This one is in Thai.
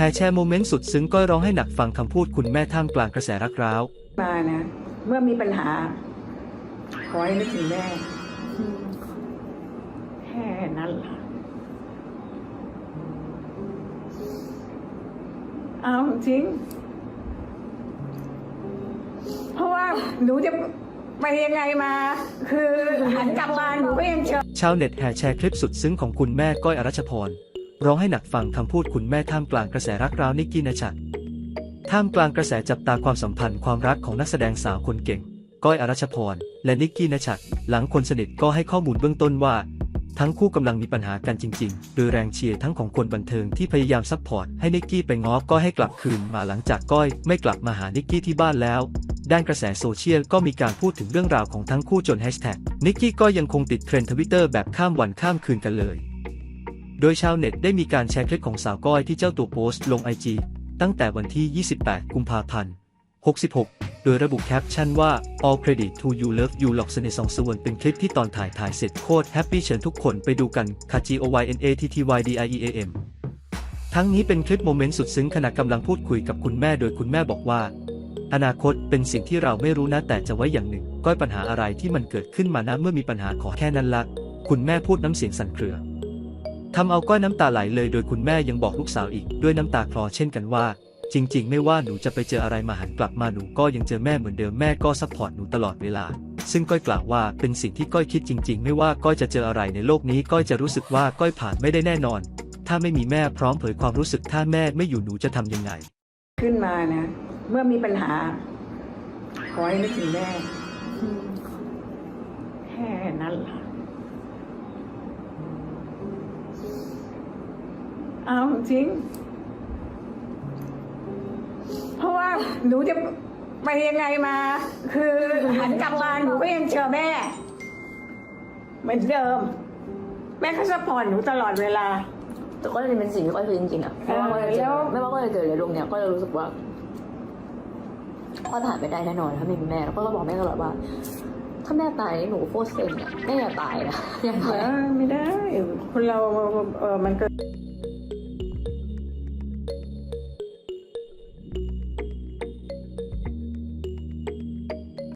แห่แชร์โมเมนต์สุดซึ้งก้อยร้องให้หนักฟังคำพูดคุณแม่ท่ามกลางกระแสรักร้าว มานะ เมื่อมีปัญหา ขอให้นึกถึงแม่แค่นั้นล่ะเอาจริง เพราะว่าหนูจะไปยังไงมา คือหันกลับมาหนูก็ยังเจอชาวเน็ตแห่แชร์คลิปสุดซึ้งของคุณแม่ก้อยอรัชพร ร้องให้หนักฟังคำพูดคุณแม่ท่ามกลางกระแสรักร้าวนิกกี้นชัดท่ามกลางกระแสจับตาความสัมพันธ์ความรักของนักแสดงสาวคนเก่ง ก้อยอรัชพร และนิกกี้นชัดหลังคนสนิทก็ให้ข้อมูลเบื้องต้นว่า ทั้งคู่กำลังมีปัญหากันจริง ๆ โดยแรงเชียร์ทั้งของคนบันเทิงที่พยายามซัพพอร์ตให้นิกกี้ไปง้อก้อยให้กลับคืนมาหลังจากก้อยไม่กลับมาหานิกกี้ที่บ้านแล้วด้านกระแสโซเชียลก็มีการพูดถึงเรื่องราวของทั้งคู่จนแฮชแท็กนิกกี้ก็ยังคงติดเทรนด์ทวิตเตอร์แบบข้ามวันข้ามคืนกันเลย โดยชาวเน็ตได้มีการแชร์คลิปของสาวก้อยที่เจ้าตัวโพสต์ลงไอจีตั้งแต่วันที่ 28 กุมภาพันธ์ 66 โดยระบุแคปชั่นว่า all credit to you love you หลอกเสน่ห์สองส่วนเป็นคลิปที่ตอนถ่ายถ่ายเสร็จโคตรแฮปปี้เชิญทุกคนไปดูกันคา G O Y N A T T Y D I E A M ทั้งนี้เป็นคลิปโมเมนต์สุดซึ้งขณะกำลังพูดคุยกับคุณแม่โดยคุณแม่บอกว่า อนาคตเป็นสิ่งที่เราไม่รู้นะแต่จะไว้อย่างหนึ่ง ก้อยปัญหาอะไรที่มันเกิดขึ้นมานะเมื่อมีปัญหาขอแค่นั้นละ คุณแม่พูดน้ำเสียงสั่นเครือ ทำเอาก้อยน้ำตาไหลเลยโดยคุณแม่ยังบอกลูกสาวอีกด้วยน้ำตาคลอเช่นกันว่า จริง ๆ ไม่ว่าหนูจะไปเจออะไรมาหันกลับมาหนูก็ยังเจอแม่เหมือนเดิมแม่ก็ซัพพอร์ตหนูตลอดเวลา ซึ่งก้อยกล่าวว่าเป็นสิ่งที่ก้อยคิดจริง ๆ ไม่ว่าก้อยจะเจออะไรในโลกนี้ก้อยจะรู้สึกว่าก้อยผ่านไม่ได้แน่นอน ถ้าไม่มีแม่พร้อมเผยความรู้สึกถ้าแม่ไม่อยู่หนูจะทำยังไง ขึ้นมานะ เมื่อมีปัญหา ขอให้นึกถึงแม่แค่นั้นล่ะ เอาจริง เพราะว่าหนูจะไปยังไงมา คือหันกลับมาหนูก็ยังเจอแม่ เหมือนเดิม แม่ก็สปอร์ตหนูตลอดเวลา แต่ก็จะเป็นสิ่งที่ก้อยคือจริงๆอะไม่ว่าก้อยจะเจแล้อวไม่ว่าก้อยจะเจออะไรลงเนี่ยก็จะรู้สึกว่าก้อยผ่านไปได้แน่นอนถ้าไม่มีแม่แล้วก็ก็บอกแม่ตลอดว่า ถ้าแม่ตายนี่หนูโคตรเซ็งอะแม่อย่าตายนะอย่าเอตายอไม่ได้ คนเราเออมันเกิด